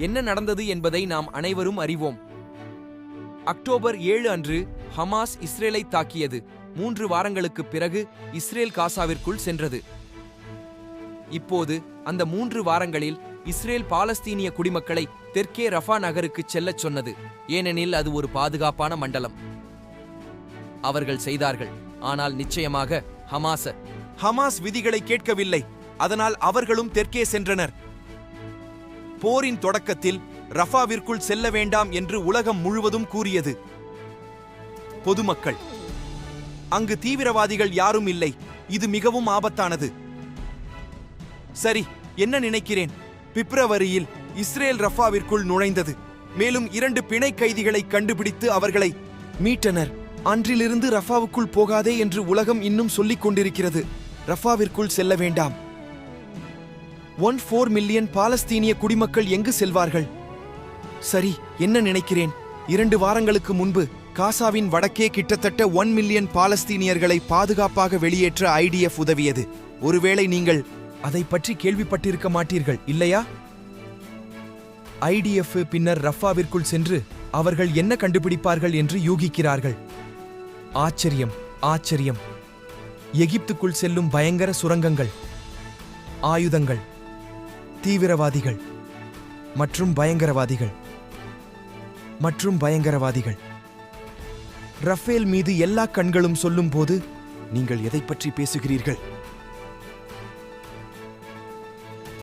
என்ன நடந்தது என்பதை நாம் அனைவரும் அறிவோம். அக்டோபர் ஏழு அன்று ஹமாஸ் இஸ்ரேலை தாக்கியது. மூன்று வாரங்களுக்குப் பிறகு இஸ்ரேல் காசாவிற்குள் சென்றது. இப்போது அந்த மூன்று வாரங்களில் இஸ்ரேல் பாலஸ்தீனிய குடிமக்களை தெற்கே ரஃபா நகருக்கு செல்லச் சொன்னது. ஏனெனில் அது ஒரு பாதுகாப்பான மண்டலம். அவர்கள் செய்தார்கள். ஆனால் நிச்சயமாக ஹமாச ஹமாஸ் விதிகளை கேட்கவில்லை. அதனால் அவர்களும் தெற்கே சென்றனர். போரின் தொடக்கத்தில் ரஃபாவிற்குள் செல்ல வேண்டாம் என்று உலகம் முழுவதும் கூறியது. பொதுமக்கள் அங்கு தீவிரவாதிகள் யாரும் இல்லை. இது மிகவும் ஆபத்தானது. சரி என்ன நினைக்கிறேன்? பிப்ரவரியில் இஸ்ரேல் ரஃபாவிற்குள் நுழைந்தது. மேலும் இரண்டு பிணை கைதிகளை கண்டுபிடித்து அவர்களை மீட்டனர் அன்றிலிருந்து ரஃபாவுக்குள் போகாதே என்று உலகம் இன்னும் சொல்லிக் கொண்டிருக்கிறது. ரஃபாவிற்குள் செல்ல வேண்டாம். ஒன் ஃபோர் மில்லியன் பாலஸ்தீனிய குடிமக்கள் எங்கு செல்வார்கள்? சரி என்ன நினைக்கிறேன்? இரண்டு வாரங்களுக்கு முன்பு காசாவின் வடக்கே கிட்டத்தட்ட ஒன் மில்லியன் பாலஸ்தீனியர்களை பாதுகாப்பாக வெளியேற்ற ஐடிஎஃப் உதவியது. ஒருவேளை நீங்கள் அதை பற்றி கேள்விப்பட்டிருக்க மாட்டீர்கள் இல்லையா? ஐடிஎஃப் பின்னர் ரஃபாவிற்குள் சென்று அவர்கள் என்ன கண்டுபிடிப்பார்கள் என்று யூகிக்கிறார்கள். ஆச்சரியம் ஆச்சரியம். எகிப்துக்குள் செல்லும் பயங்கர சுரங்கங்கள் ஆயுதங்கள் தீவிரவாதிகள் மற்றும் பயங்கரவாதிகள் மற்றும் பயங்கரவாதிகள். ரஃபேல் மீது எல்லா கண்களும் சொல்லும்போது நீங்கள் எதை பற்றி பேசுகிறீர்கள்?